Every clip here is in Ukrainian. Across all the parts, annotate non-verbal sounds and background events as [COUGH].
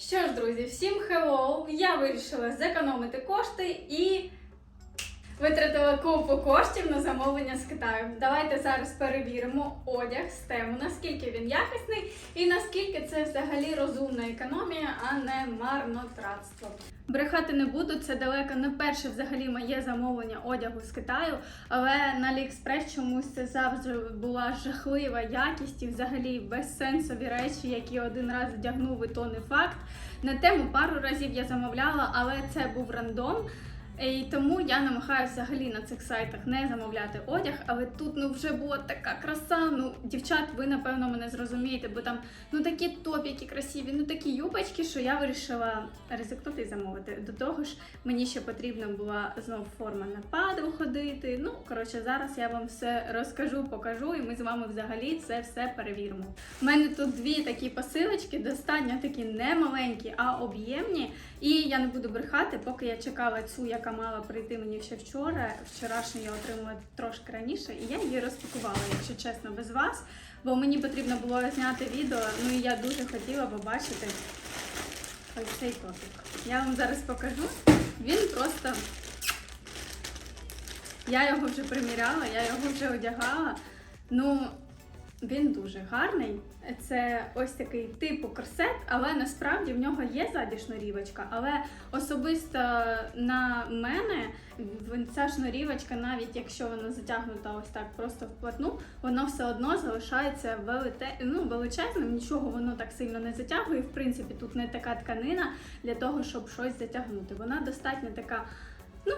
Що ж, друзі, всім hello! Я вирішила зекономити кошти і витратила купу коштів на замовлення з Китаю. Давайте зараз перевіримо одяг з тему, наскільки він якісний і наскільки це взагалі розумна економія, а не марнотратство. Брехати не буду, це далеко не перше взагалі моє замовлення одягу з Китаю, але на AliExpress чомусь це завжди була жахлива якість і взагалі безсенсові речі, які один раз вдягнув, і то не факт. На тему пару разів я замовляла, але це був рандом. І тому я намагаюся взагалі на цих сайтах не замовляти одяг, але тут ну вже була така краса. Ну, дівчат, ви напевно мене зрозумієте, бо там ну такі топіки красиві, ну такі юбочки, що я вирішила ризикнути і замовити. До того ж, мені ще потрібна була знову форма на падру ходити. Ну коротше, зараз я вам все розкажу, покажу, і ми з вами взагалі це все перевіримо. У мене тут дві такі посилочки, достатньо такі не маленькі, а об'ємні. І я не буду брехати, поки я чекала цю, яка мала прийти мені ще вчора. Вчорашню я отримала трошки раніше, і я її розпакувала, якщо чесно, без вас. Бо мені потрібно було зняти відео. Ну і я дуже хотіла побачити ось цей топік. Я вам зараз покажу. Він просто. Я його вже приміряла, я його вже одягала. Ну, він дуже гарний. Це ось такий типу корсет, але насправді в нього є ззаді шнурівочка. Але особисто на мене ця шнурівочка, навіть якщо вона затягнута ось так просто вплотну, воно все одно залишається велите... ну, величезним, нічого воно так сильно не затягує. В принципі, тут не така тканина для того, щоб щось затягнути. Вона достатньо така, ну.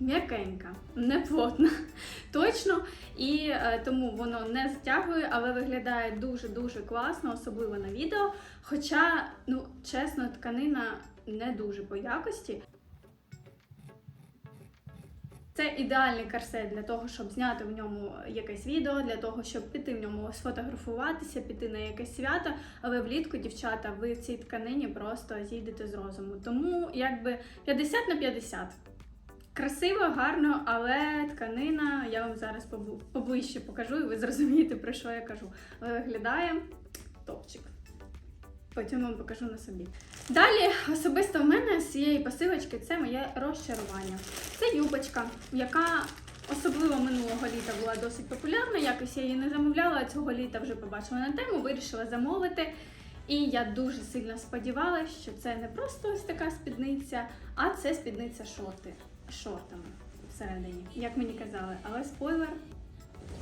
М'якенька, не плотна, точно. І е, тому воно не затягує, але виглядає дуже-дуже класно, особливо на відео. Хоча, ну, чесно, тканина не дуже по якості. Це ідеальний корсет для того, щоб зняти в ньому якесь відео, для того, щоб піти в ньому сфотографуватися, піти на якесь свято. Але влітку, дівчата, ви в цій тканині просто зійдете з розуму. Тому якби 50 на 50. Красиво, гарно, але тканина, я вам зараз поближче покажу, і ви зрозумієте, про що я кажу. Виглядає топчик. Потім вам покажу на собі. Далі, особисто в мене з цієї посилочки це моє розчарування. Це юбочка, яка особливо минулого літа була досить популярна. Якось я її не замовляла, а цього літа вже побачила на тему, вирішила замовити. І я дуже сильно сподівалася, що це не просто ось така спідниця, а це спідниця шорти з шортами всередині, як мені казали. Але спойлер,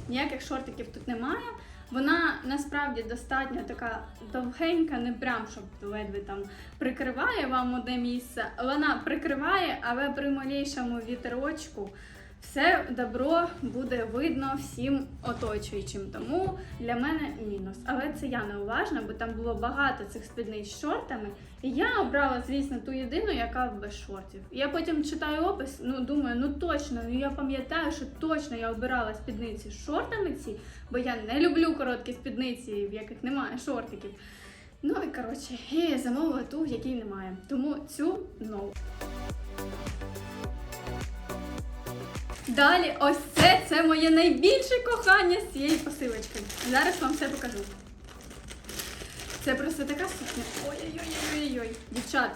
ніяких шортиків тут немає. Вона насправді достатньо така довгенька, не прям, щоб ледве там прикриває вам одне місце. Вона прикриває, але при малейшому вітерочку все добро буде видно всім оточуючим. Тому для мене мінус. Але це я неуважна, бо там було багато цих спідниць з шортами. І я обрала, звісно, ту єдину, яка без шортів. Я потім читаю опис, ну думаю, ну точно, ну я пам'ятаю, що точно я обирала спідниці з шортами ці, бо я не люблю короткі спідниці, в яких немає шортиків. Ну і коротше, я замовила ту, в якій немає. Тому цю no. Далі, ось це, це моє найбільше кохання з цієї посилочки. Зараз вам все покажу. Це просто така сукня. Ой-ой-ой-ой-ой. Дівчат.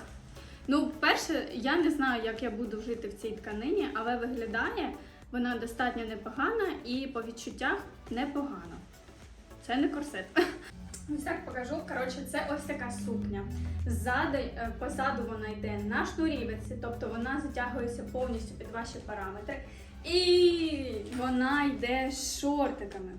Ну, перше, я не знаю, як я буду жити в цій тканині, але виглядає вона достатньо непогана і по відчуттях непогано. Це не корсет. Ось так покажу. Коротше, це ось така сукня. Ззаду, е, позаду вона йде на шнурівиці, тобто вона затягується повністю під ваші параметри. І вона йде з шортиками.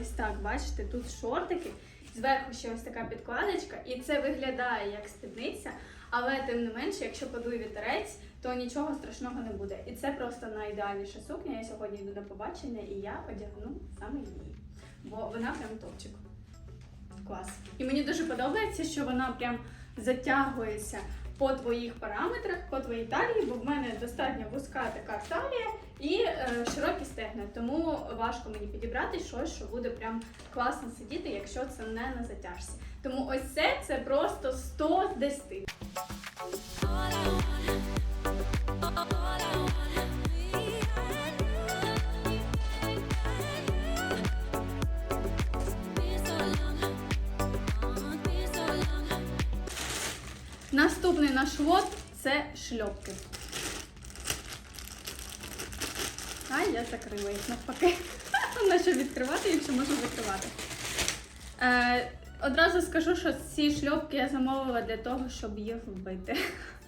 Ось так, бачите, тут шортики. Зверху ще ось така підкладочка, і це виглядає як спідниця, але тим не менше, якщо подує вітерець, то нічого страшного не буде. І це просто найідеальніша сукня. Я сьогодні йду на побачення і я одягну саме її. Бо вона прям топчик. Клас. І мені дуже подобається, що вона прям затягується по твоїх параметрах, по твоїй талії, бо в мене достатньо вузька така талія і е, широкі стегна. Тому важко мені підібрати щось, що буде прям класно сидіти, якщо це не на затяжці. Тому ось це це просто 100 з 10. Наступний наш лот це шльопки. А я закрила їх навпаки. [LAUGHS] На що відкривати, якщо можна закривати. Е, одразу скажу, що ці шльопки я замовила для того, щоб їх вбити.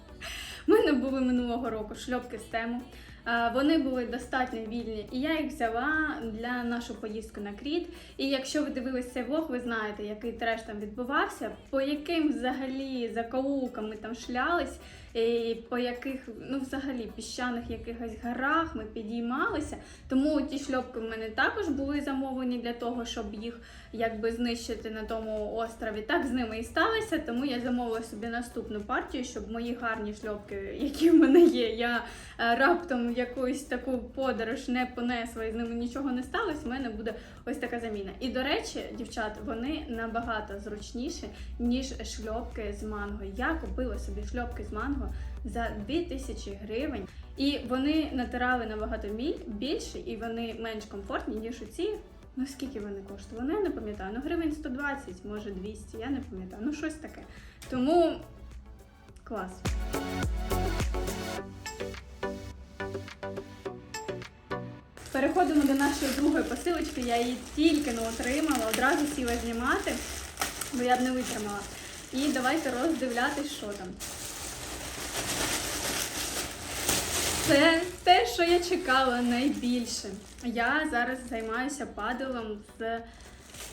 [LAUGHS] У мене були минулого року шльопки з тему. Е, Вони були достатньо вільні, і я їх взяла для нашу поїздку на Кріт. І якщо ви дивились цей влог, ви знаєте, який треш там відбувався, по яким взагалі закоулкам ми там шлялись, і по яких, ну взагалі, піщаних якихось горах ми підіймалися. Тому ті шльопки в мене також були замовлені для того, щоб їх якби знищити на тому острові. Так з ними і сталося. Тому я замовила собі наступну партію, щоб мої гарні шльопки, які в мене є, я е, раптом якусь таку подорож не понесла і з ними нічого не сталося. У мене буде ось така заміна. І до речі, дівчат, вони набагато зручніші, ніж шльопки з манго. Я купила собі шльопки з манго за 2000 гривень. І вони натирали набагато більше, і вони менш комфортні, ніж оці. Ну скільки вони коштували? Ну, я не пам'ятаю. Ну гривень 120, може 200, я не пам'ятаю. Ну щось таке. Тому клас. Переходимо до нашої другої посилочки. Я її тільки не отримала, одразу сіла знімати, бо я б не витримала. І давайте роздивлятись, що там. Це те, що я чекала найбільше. Я зараз займаюся паделом з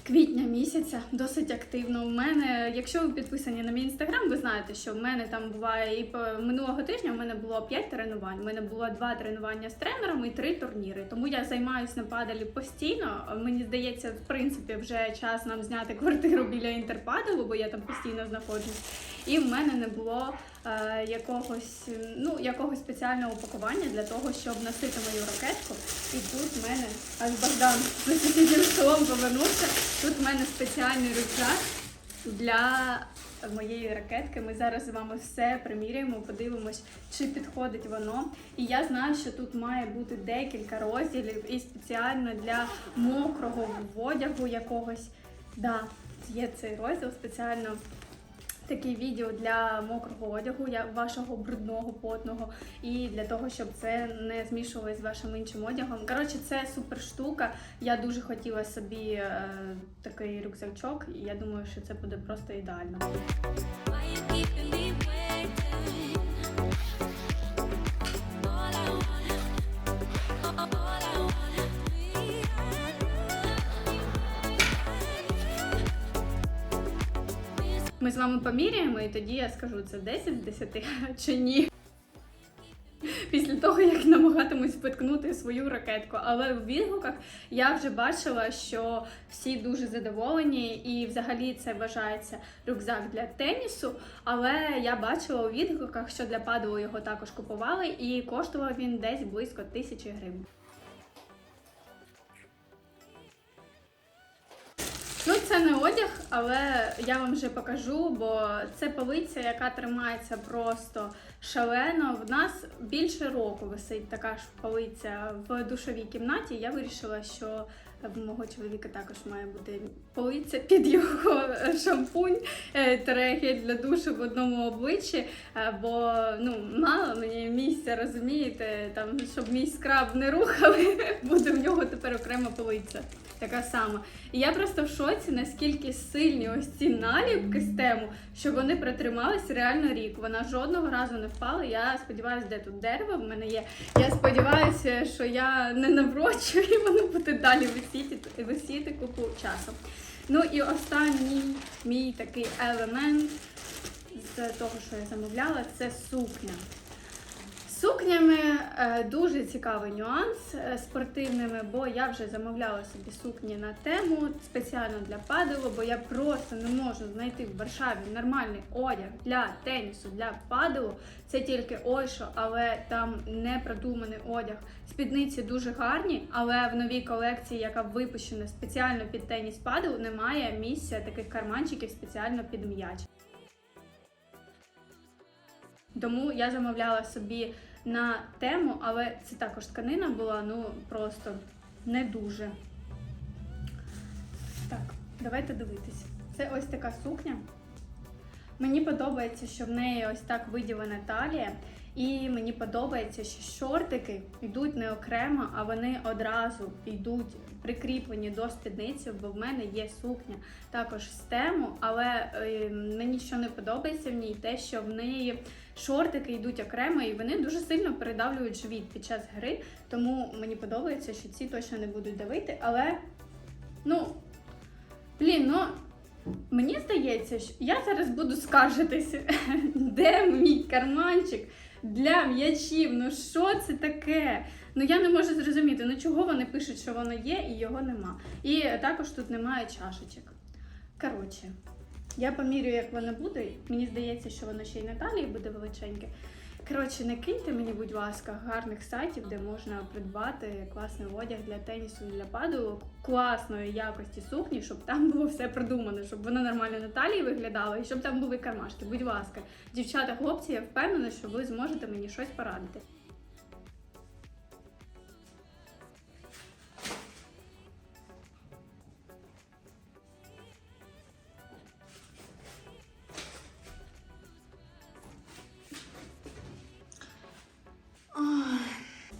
квітня місяця, досить активно. У мене, якщо ви підписані на мій інстаграм, ви знаєте, що в мене там буває і минулого тижня в мене було 5 тренувань. У мене було 2 тренування з тренером і 3 турніри. Тому я займаюся на паделі постійно. Мені здається, в принципі, вже час нам зняти квартиру біля інтерпаделу, бо я там постійно знаходжусь. І в мене не було якогось, ну, якогось спеціального упакування для того, щоб носити мою ракетку. І тут в мене аж Богдан [LAUGHS] за сусіднім столом повернувся. Тут в мене спеціальний рюкзак для моєї ракетки. Ми зараз з вами все приміряємо, подивимось, чи підходить воно. І я знаю, що тут має бути декілька розділів і спеціально для мокрого одягу якогось. Да, є цей розділ спеціально таке відео для мокрого одягу, вашого брудного, потного, і для того, щоб це не змішувалось з вашим іншим одягом. Коротше, це супер штука. Я дуже хотіла собі е, такий рюкзачок, і я думаю, що це буде просто ідеально. Ми з вами поміряємо, і тоді я скажу, це 10 з 10 чи ні. Після того, як намагатимусь споткнути свою ракетку. Але в відгуках я вже бачила, що всі дуже задоволені, і взагалі це вважається рюкзак для тенісу. Але я бачила у відгуках, що для паделу його також купували, і коштував він десь близько тисячі гривень. Це не одяг, але я вам вже покажу, бо це полиця, яка тримається просто шалено. В нас більше року висить така ж полиця в душовій кімнаті. Я вирішила, що в мого чоловіка також має бути полиця під його [LAUGHS] шампунь, гель для душу в одному обличчі. е, Бо ну мало мені місця, розумієте, там щоб мій скраб не рухали, [LAUGHS] буде в нього тепер окрема полиця. Така сама. І я просто в шоці, наскільки сильні ось ці наліпки з тему, що вони протримались реально рік. Вона жодного разу не впала. Я сподіваюся, де тут дерево в мене є. Я сподіваюся, що я не наврочу і воно буде далі висіти, висіти купу часу. Ну і останній мій такий елемент з того, що я замовляла, це сукня. Сукнями е, дуже цікавий нюанс е, спортивними, бо я вже замовляла собі сукні на тему спеціально для паделу, бо я просто не можу знайти в Варшаві нормальний одяг для тенісу, для паделу. Це тільки ой що, але там не продуманий одяг. Спідниці дуже гарні, але в новій колекції, яка випущена спеціально під теніс падел, немає місця таких карманчиків спеціально під м'яч. Тому я замовляла собі на тему, але це також тканина була, ну просто не дуже. Так, давайте дивитись. Це ось така сукня. Мені подобається, що в неї ось так виділена талія. І мені подобається, що шортики йдуть не окремо, а вони одразу йдуть прикріплені до спідниці, бо в мене є сукня також з тему, але е, мені що не подобається в ній, те, що в неї шортики йдуть окремо, і вони дуже сильно передавлюють живіт під час гри. Тому мені подобається, що ці точно не будуть давити. Але ну блін, ну мені здається, що я зараз буду скаржитися, [LAUGHS] де мій карманчик для м'ячів. Ну що це таке? Ну я не можу зрозуміти, ну чого вони пишуть, що воно є, і його нема. І також тут немає чашечок. Коротше, я помірюю, як воно буде. Мені здається, що воно ще й на буде величеньке. Коротше, не киньте мені, будь ласка, гарних сайтів, де можна придбати класний одяг для тенісу, для паду, класної якості сукні, щоб там було все продумано, щоб воно нормально на талії виглядало і щоб там були кармашки. Будь ласка, дівчата, хлопці, я впевнена, що ви зможете мені щось порадити.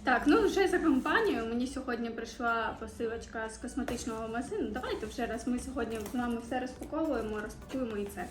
Так, ну вже за компанію. Мені сьогодні прийшла посилочка з косметичного магазину. Давайте вже раз ми сьогодні з вами все розпаковуємо, розпакуємо і це.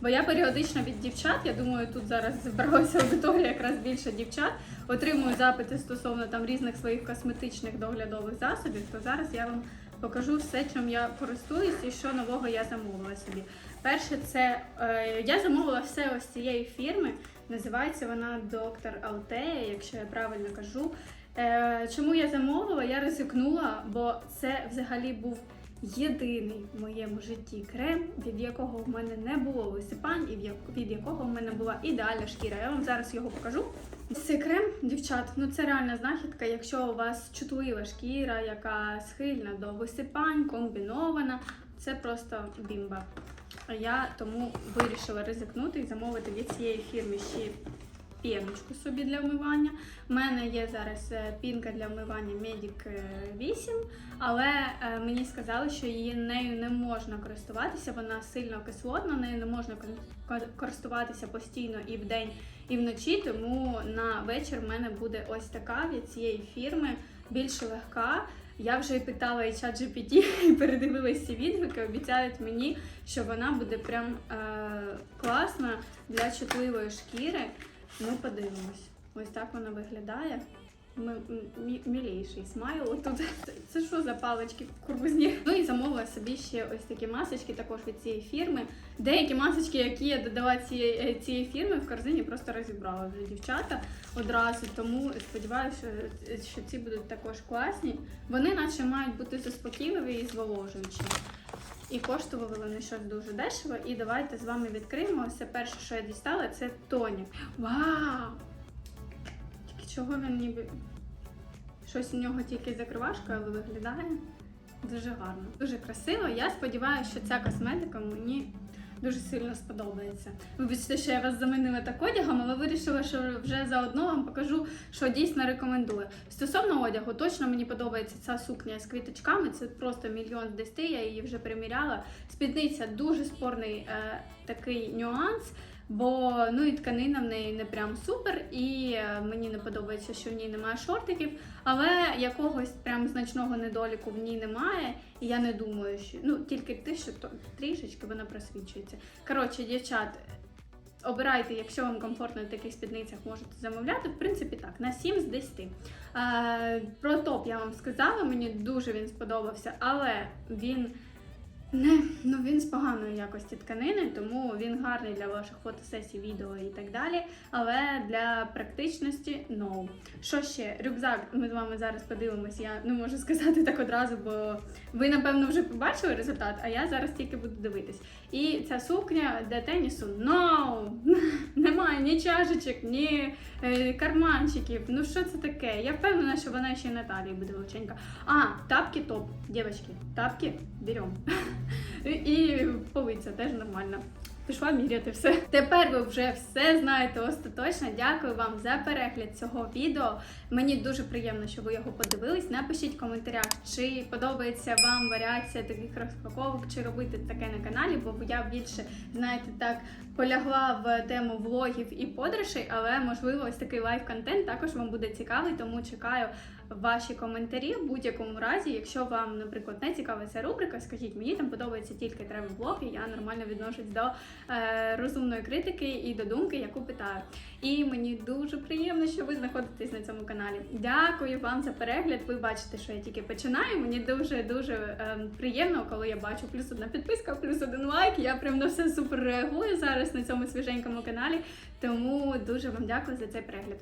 Бо я періодично від дівчат, я думаю, тут зараз зібралася аудиторія якраз більше дівчат, отримую запити стосовно там різних своїх косметичних доглядових засобів, то зараз я вам покажу все, чим я користуюсь і що нового я замовила собі. Перше, це е, я замовила все ось цієї фірми. Називається вона Доктор Алтея, якщо я правильно кажу. Е, чому я замовила? Я ризикнула, бо це взагалі був єдиний в моєму житті крем, від якого в мене не було висипань і від якого в мене була ідеальна шкіра. Я вам зараз його покажу. Цей крем, дівчат, ну це реальна знахідка. Якщо у вас чутлива шкіра, яка схильна до висипань, комбінована, це просто бімба. А я тому вирішила ризикнути і замовити від цієї фірми ще піночку собі для вмивання. У мене є зараз е, пінка для вмивання Medic е, 8, але е, мені сказали, що її нею не можна користуватися. Вона сильно кислотна, нею не можна користуватися постійно і вдень, і вночі. Тому на вечір в мене буде ось така від цієї фірми, більш легка. Я вже питала і чат GPT, [LAUGHS] і передивилась ці відгуки. Обіцяють мені, що вона буде прям е, класна для чутливої шкіри. Ми подивимось. Ось так вона виглядає. Ми, м- мі- смайл. Тут це, що за палички курбузні? Ну і замовила собі ще ось такі масочки, також від цієї фірми. Деякі масочки, які я додала цієї, е, цієї фірми, в корзині просто розібрала вже дівчата одразу. Тому сподіваюся, що, що ці будуть також класні. Вони наче мають бути заспокійливі і зволожуючі. І коштували вони щось дуже дешево. І давайте з вами відкриємо. Все перше, що я дістала, це тонік. Вау! Чого він ніби. Щось у нього тільки закривашка, але виглядає дуже гарно. Дуже красиво. Я сподіваюся, що ця косметика мені дуже сильно сподобається. Вибачте, що я вас замінила так одягом, але вирішила, що вже заодно вам покажу, що дійсно рекомендую. Стосовно одягу, точно мені подобається ця сукня з квіточками. Це просто мільйон десяти, я її вже приміряла. Спідниця дуже спорний е, такий нюанс. Бо ну і тканина в неї не прям супер, і е, мені не подобається, що в ній немає шортиків, але якогось прям значного недоліку в ній немає. І я не думаю, що ну тільки те, що то трішечки вона просвічується. Коротше, дівчат, обирайте, якщо вам комфортно в таких спідницях, можете замовляти. В принципі, так, на 7 з 10. Е, про топ я вам сказала, мені дуже він сподобався, але він. Не, ну він з поганої якості тканини, тому він гарний для ваших фотосесій, відео і так далі. Але для практичності no. Що ще? Рюкзак ми з вами зараз подивимось. Я не можу сказати так одразу, бо ви, напевно, вже побачили результат, а я зараз тільки буду дивитись. І ця сукня для тенісу no! [LAUGHS] Немає ні чашечок, ні е, карманчиків. Ну що це таке? Я впевнена, що вона ще й на талії буде величенька. А, тапки топ, дівчатки, тапки берем. [LAUGHS] [LAUGHS] І полиця теж нормально. пішла міряти все. Тепер ви вже все знаєте остаточно. Дякую вам за перегляд цього відео. Мені дуже приємно, що ви його подивились. Напишіть в коментарях, чи подобається вам варіація таких розпаковок, чи робити таке на каналі, бо я більше, знаєте, так полягла в тему влогів і подорожей, але можливо ось такий лайв-контент також вам буде цікавий, тому чекаю ваші коментарі в будь-якому разі. Якщо вам, наприклад, не цікава ця рубрика, скажіть мені там подобається тільки тревел блог, і я нормально відношусь до е, розумної критики і до думки, яку питаю. І мені дуже приємно, що ви знаходитесь на цьому каналі. Дякую вам за перегляд. Ви бачите, що я тільки починаю. Мені дуже дуже е, приємно, коли я бачу плюс одна підписка, плюс один лайк. Я прям на все супер реагую зараз на цьому свіженькому каналі. Тому дуже вам дякую за цей перегляд.